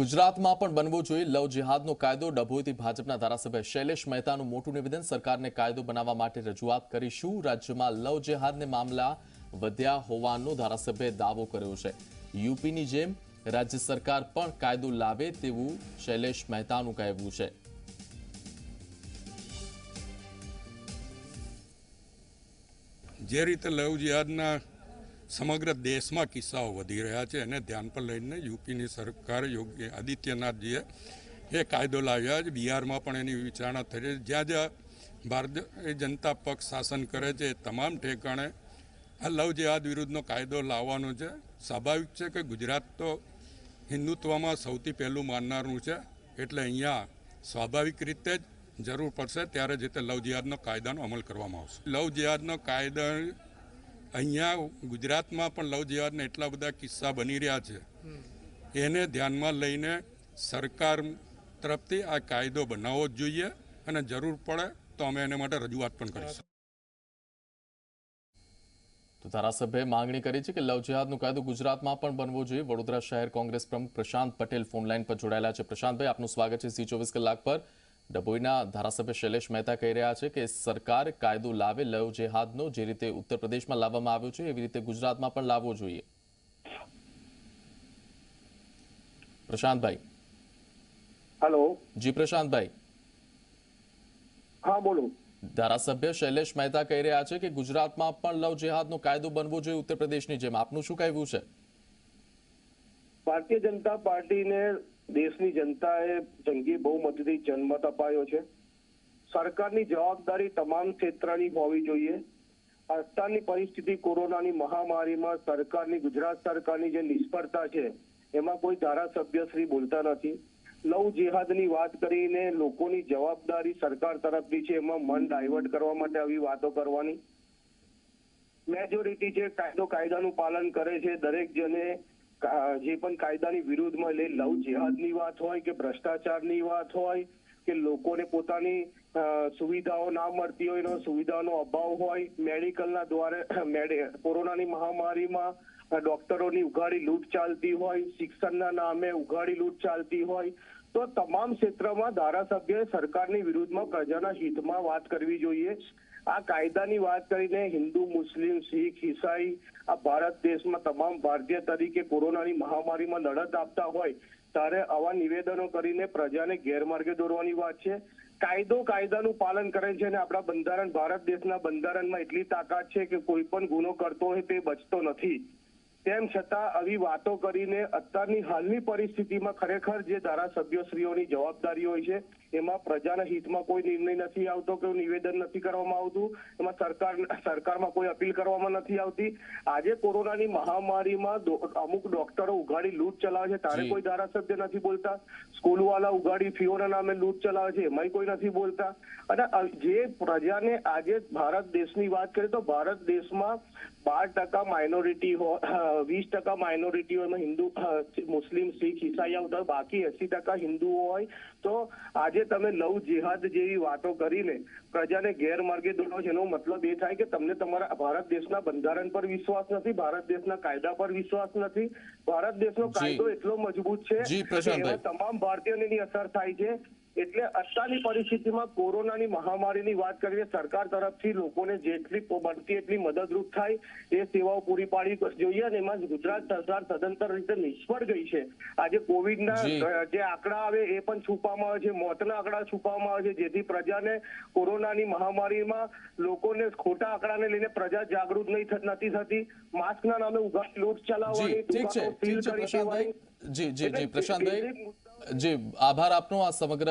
ગુજરાતમાં પણ બનવો જોઈએ લવ જિહાદનો કાયદો. ડભોઈથી ભાજપના ધારાસભ્ય શૈલેષ મહેતાનું મોટું નિવેદન. સરકારને કાયદો બનાવવા માટે રજૂઆત કરીશું. રાજ્યમાં લવ જિહાદને મામલા વધ્યા હોવાનો ધારાસભ્યએ દાવો કર્યો છે. યુપીની જેમ રાજ્ય સરકાર પણ કાયદો લાવે તેવું શૈલેષ મહેતાનું કહેવું છે. જે રીતે લવ જિહાદના સમગ્ર દેશમાં કિસ્સાઓ વધી રહ્યા છે એને ધ્યાન પર લઈને યુપીની સરકાર યોગી આદિત્યનાથજીએ એ કાયદો લાવ્યા છે. બિહારમાં પણ એની વિચારણા થઈ છે. જ્યાં જ્યાં ભારતીય જનતા પક્ષ શાસન કરે છે એ તમામ ઠેકાણે આ લવ જેહાદ વિરુદ્ધનો કાયદો લાવવાનો છે. સ્વાભાવિક છે કે ગુજરાત તો હિન્દુત્વમાં સૌથી પહેલું માનનારું છે. એટલે અહીંયા સ્વાભાવિક રીતે જ જરૂર પડશે ત્યારે જે તે લવ જિહાદનો કાયદાનો અમલ કરવામાં આવશે. લવ જિહાદનો કાયદા અહીંયા ગુજરાતમાં પણ લવ જિહાદના એટલા બધા કિસ્સા બની રહ્યા છે. એને ધ્યાનમાં લઈને સરકાર તરફથી આ કાયદો બનાવવો જ જોઈએ અને જરૂર પડે તો અમે એને માટે રજૂઆત પણ કરીશું. તો ધારાસભ્યએ માંગણી કરી છે કે લવ જિહાદનો કાયદો ગુજરાતમાં પણ બનવો જોઈએ. વડોદરા શહેર કોંગ્રેસ પ્રમુખ પ્રશાંત પટેલ ફોન લાઈન પર જોડાયેલા છે. પ્રશાંતભાઈ, આપનું સ્વાગત છે સી ચોવીસ કલાક પર. ડભોઈના ધારાસભ્ય શૈલેષ મહેતા કહી રહ્યા છે કે સરકાર કાયદો લાવે લવ જેહાદનો જે રીતે ઉત્તર પ્રદેશમાં લાવવામાં આવ્યો છે એવી રીતે ગુજરાતમાં પણ લાવવો જોઈએ. પ્રશાંતભાઈ. હેલો. જી પ્રશાંતભાઈ. હા બોલો. ધારાસભ્ય શૈલેષ મહેતા કહી રહ્યા છે કે ગુજરાતમાં પણ લવ જેહાદનો કાયદો બનવો જોઈએ ઉત્તર પ્રદેશની જેમ. આપનું શું કહેવું છે? ભારતીય જનતા પાર્ટીને દેશની જનતાએ જંગી બહુમતીથી જન્મત અપાયો છે. સરકારની જવાબદારી તમામ ક્ષેત્રની હોવી જોઈએ. અત્યારની પરિસ્થિતિ કોરોનાની મહામારીમાં સરકારની, ગુજરાત સરકારની જે નિષ્ફળતા છે, એમાં કોઈ ધારાસભ્ય શ્રી બોલતા નથી. લવ જેહાદની વાત કરીને લોકોની જવાબદારી સરકાર તરફની છે, એમાં મન ડાયવર્ટ કરવા માટે આવી વાતો કરવાની. મેજોરિટી જે કાયદો કાયદાનું પાલન કરે છે, દરેક કા- જે પણ કાયદાની વિરુદ્ધમાં લે, લવ જેહાદની વાત હોય કે ભ્રષ્ટાચારની વાત હોય કે લોકોને પોતાની સુવિધાઓ ના મળતી હોય એનો સુવિધાનો અભાવ હોય, મેડિકલના દ્વારા કોરોનાની મહામારીમાં ડોક્ટરોની ઉઘાડી લૂંટ ચાલતી હોય, શિક્ષણના નામે ઉઘાડી લૂંટ ચાલતી હોય, તો તમામ ક્ષેત્રમાં ધારાસભ્ય સરકારની વિરુદ્ધમાં પ્રજાના હિતમાં વાત કરવી જોઈએ. આ કાયદાની વાત કરીને હિન્દુ, મુસ્લિમ, શીખ, ઈસાઈ આ ભારત દેશમાં તમામ ભારતીય તરીકે કોરોનાની મહામારીમાં લડત આપતા હોય, ત્યારે આવા નિવેદનો કરીને પ્રજાને ગેરમાર્ગે દોરવાની વાત છે. કાયદો કાયદાનું પાલન કરે છે અને આપણા બંધારણ, ભારત દેશના બંધારણમાં એટલી તાકાત છે કે કોઈ પણ ગુનો કરતો હોય તે બચતો નથી. તેમ છતાં આવી વાતો કરીને અત્યારની હાલની પરિસ્થિતિમાં ખરેખર જે ધારાસભ્યશ્રીઓની જવાબદારી હોય છે એમાં પ્રજાના હિતમાં કોઈ નિર્ણય નથી આવતો કે નિવેદન નથી કરવામાં આવતું એમાં સરકાર સરકારમાં કોઈ અપીલ કરવામાં નથી આવતી. આજે કોરોનાની મહામારીમાં અમુક ડોક્ટરો ઉઘાડી લૂંટ ચલાવે છે તારે કોઈ ધારાસભ્ય નથી બોલતા. સ્કૂલવાળા ઉઘાડી ફીઓના નામે લૂંટ ચલાવે છે એમાંય કોઈ નથી બોલતા. અને જે પ્રજાને આજે ભારત દેશની વાત કરીએ તો ભારત દેશમાં બાર ટકા માઇનોરિટી હોય વીસ ટકા માઇનોરિટી હોય હિન્દુ મુસ્લિમ શીખ ઈસાઈ આવતા બાકી એસી ટકા હિન્દુઓ હોય તો આજે તમે લવ જેહાદ જેવી વાતો કરીને પ્રજાને ગેરમાર્ગે દોડો છો એનો મતલબ એ થાય કે તમને તમારા ભારત દેશના બંધારણ પર વિશ્વાસ નથી ભારત દેશના કાયદા પર વિશ્વાસ નથી. ભારત દેશનો કાયદો એટલો મજબૂત છે કે તમામ ભારતીયોની અસર થાય છે. એટલે અત્યારની પરિસ્થિતિમાં કોરોનાની મહામારીની વાત કરીએ સરકાર તરફથી લોકોને જેટલી બનતી એટલી મદદરૂપ થાય એ સેવાઓ પૂરી પાડવી જોઈએ અને એમાં ગુજરાત સરકાર સદંતર રીતે નિષ્ફળ ગઈ છે. આજે કોવિડના જે. આંકડા આવે એ પણ છુપાવવામાં આવે છે મોતના આંકડા છુપાવવામાં આવે છે જેથી પ્રજાને કોરોનાની મહામારીમાં લોકોને ખોટા આંકડાને લઈને પ્રજા જાગૃત નહીં નથી થતી. માસ્કના નામે ઉઘાડી લૂંટ ચલાવવાની ઠીક છે. જી જી જી પ્રશાંતભાઈ. જી, આભાર આપનો. આ સમગ્ર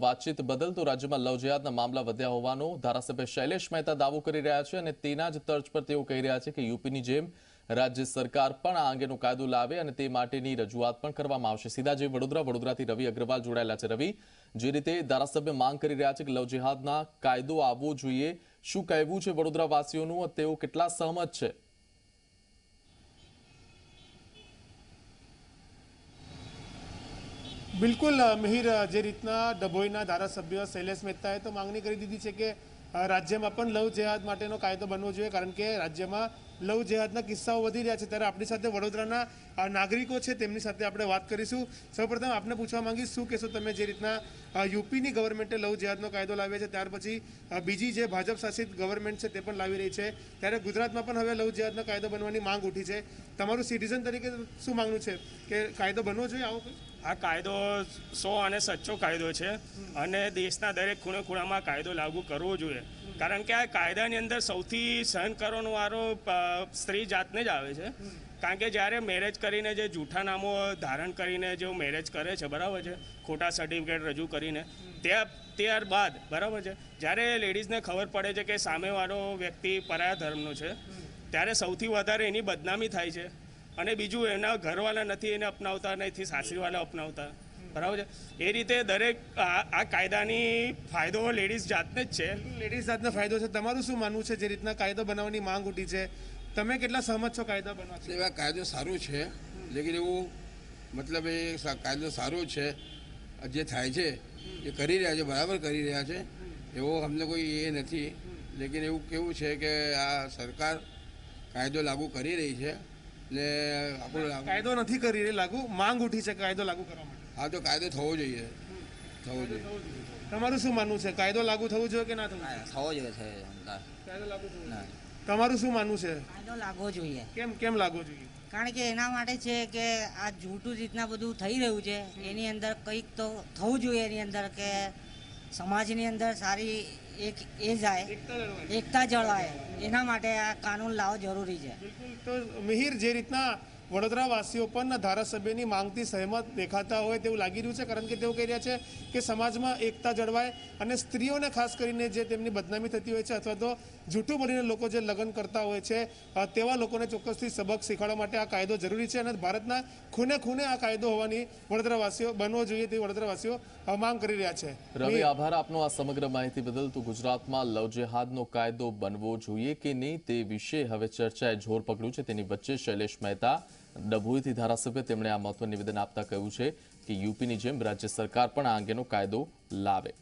વાતચીત બદલ તો રાજ્યમાં લવ જિહાદના મામલા વધ્યા હોવાનો ધારાસભ્ય શૈલેષ મહેતા દાવો કરી રહ્યા છે અને તેના જ તર્જ પર તેઓ કહી રહ્યા છે કે યુપીની જેમ રાજ્ય સરકાર પણ આ અંગેનો કાયદો લાવે અને તે માટેની રજૂઆત પણ કરવામાં આવશે. સીધા જે વડોદરા, વડોદરાથી રવિ અગ્રવાલ જોડાયેલા છે. રવિ, જે રીતે ધારાસભ્ય માંગ કરી રહ્યા છે કે લવ જિહાદના કાયદો આવવો જોઈએ, શું કહેવું છે વડોદરા વાસીઓનું તેઓ કેટલા સહમત છે? બિલકુલ મિહિર જે રીતના ડભોઈના ધારાસભ્ય શૈલેષ મહેતાએ તો માંગણી કરી દીધી છે કે રાજ્યમાં પણ લવ જેહાદ માટેનો કાયદો બનવો જોઈએ, કારણ કે રાજ્યમાં લવ જેહાદના કિસ્સાઓ વધી રહ્યા છે. ત્યારે આપણી સાથે વડોદરાના નાગરિકો છે, તેમની સાથે આપણે વાત કરીશું. સૌપ્રથમ આપને પૂછવા માંગીશ, શું કહેશો તમે જે રીતના યુપીની ગવર્મેન્ટે લવ જેહાદનો કાયદો લાવ્યો છે? ત્યાર પછી બીજી જે ભાજપ શાસિત ગવર્મેન્ટ છે, તે પણ લાવી રહી છે. ત્યારે ગુજરાતમાં પણ હવે લવ જેહાદનો કાયદો બનવાની માંગ ઉઠી છે. તમારું સિટીઝન તરીકે શું માંગવું છે? કે કાયદો બનવો જોઈએ આવો કોઈ? આ કાયદો સો અને સચ્ચો કાયદો છે અને દેશના દરેક ખૂણે ખૂણામાં કાયદો લાગુ કરવો જોઈએ. કારણ કે આ કાયદાની અંદર સૌથી સહન કરવાનો વારો સ્ત્રી જાતને જ આવે છે. કારણ કે જ્યારે મેરેજ કરીને જે જૂઠા નામો ધારણ કરીને જો મેરેજ કરે છે, બરાબર છે? ખોટા સર્ટિફિકેટ રજૂ કરીને. ત્યાં ત્યારબાદ, બરાબર છે? જ્યારે લેડીઝને ખબર પડે છે કે સામેવાળો વ્યક્તિ પરાયા ધર્મનો છે, ત્યારે સૌથી વધારે એની બદનામી થાય છે. અને બીજું એના ઘરવાળા નથી એને અપનાવતા નથી સાસરીવાળા અપનાવતા. બરાબર છે? એ રીતે દરેક આ આ કાયદાની ફાયદો લેડીઝ જાતને જ છે. લેડીઝ જાતનો ફાયદો છે. તમારું શું માનવું છે જે રીતના કાયદો બનાવવાની માંગ ઉઠી છે? તમે કેટલા સહમત છો કાયદા બનવા એવા કાયદો સારું છે. લેકિન એવું મતલબ એ કાયદો સારો છે. જે થાય છે એ કરી રહ્યા છે બરાબર કરી રહ્યા છે. એવો અમને કોઈ એ નથી. લેકિન એવું કેવું છે કે આ સરકાર કાયદો લાગુ કરી રહી છે. ને આપણો કાયદો નથી કરી લાગુ માંગ ઉઠી છે કાયદો લાગુ કરવા માટે. હા તો કાયદો થવો જોઈએ. થવો જોઈએ. તમારું શું માનવું છે? કાયદો લાગુ થવું જોઈએ કે ના થવું થવો જોઈએ છે કાયદો લાગુ થવો તમારું શું માનવું છે? કાયદો લાગવો જોઈએ. કેમ કેમ લાગવો જોઈએ? કારણ કે એના માટે છે કે આ જૂઠું રીતના બધું થઈ રહ્યું છે. એની અંદર કંઈક તો થવું જોઈએ એની અંદર કે સમાજની અંદર સારી એક એ જાય એકતા જળવાય. એના માટે આ કાનૂન લાવવો જરૂરી છે. બિલકુલ. તો મિહિર જે રીતના વડોદરા વાસીઓ પણ ધારાસભ્યની માંગથી સહેમત દેખાતા હોય તેવું લાગી રહ્યું છે કારણ કે તેઓ કહી રહ્યા છે કે સમાજમાં એકતા જળવાય અને સ્ત્રીઓને ખાસ કરીને જે તેમની બદનામી થતી હોય છે અથવા તો જૂઠું બોલીને લોકો જે લગ્ન કરતા હોય છે તેવા લોકોને ચોક્કસથી સબક શીખવાડવા માટે આ કાયદો જરૂરી છે અને ભારતના ખૂને ખૂને આ કાયદો હોવાની વડોદરાવાસીઓ બનવો જોઈએ તેવી વડોદરાવાસીઓ માંગ કરી રહ્યા છે. રવિ આભાર આપનો આ સમગ્ર માહિતી બદલ. તો ગુજરાતમાં લવ જેહાદનો કાયદો બનવો જોઈએ કે નહીં તે વિશે હવે ચર્ચાએ જોર પકડ્યું છે. તેની વચ્ચે શૈલેષ મહેતા ડભોઈથી ધારાસભ્ય તેમણે આ મહત્વનું નિવેદન આપતા કહ્યું છે કે યુપીની જેમ રાજ્ય સરકાર પણ આ અંગેનો કાયદો લાવે.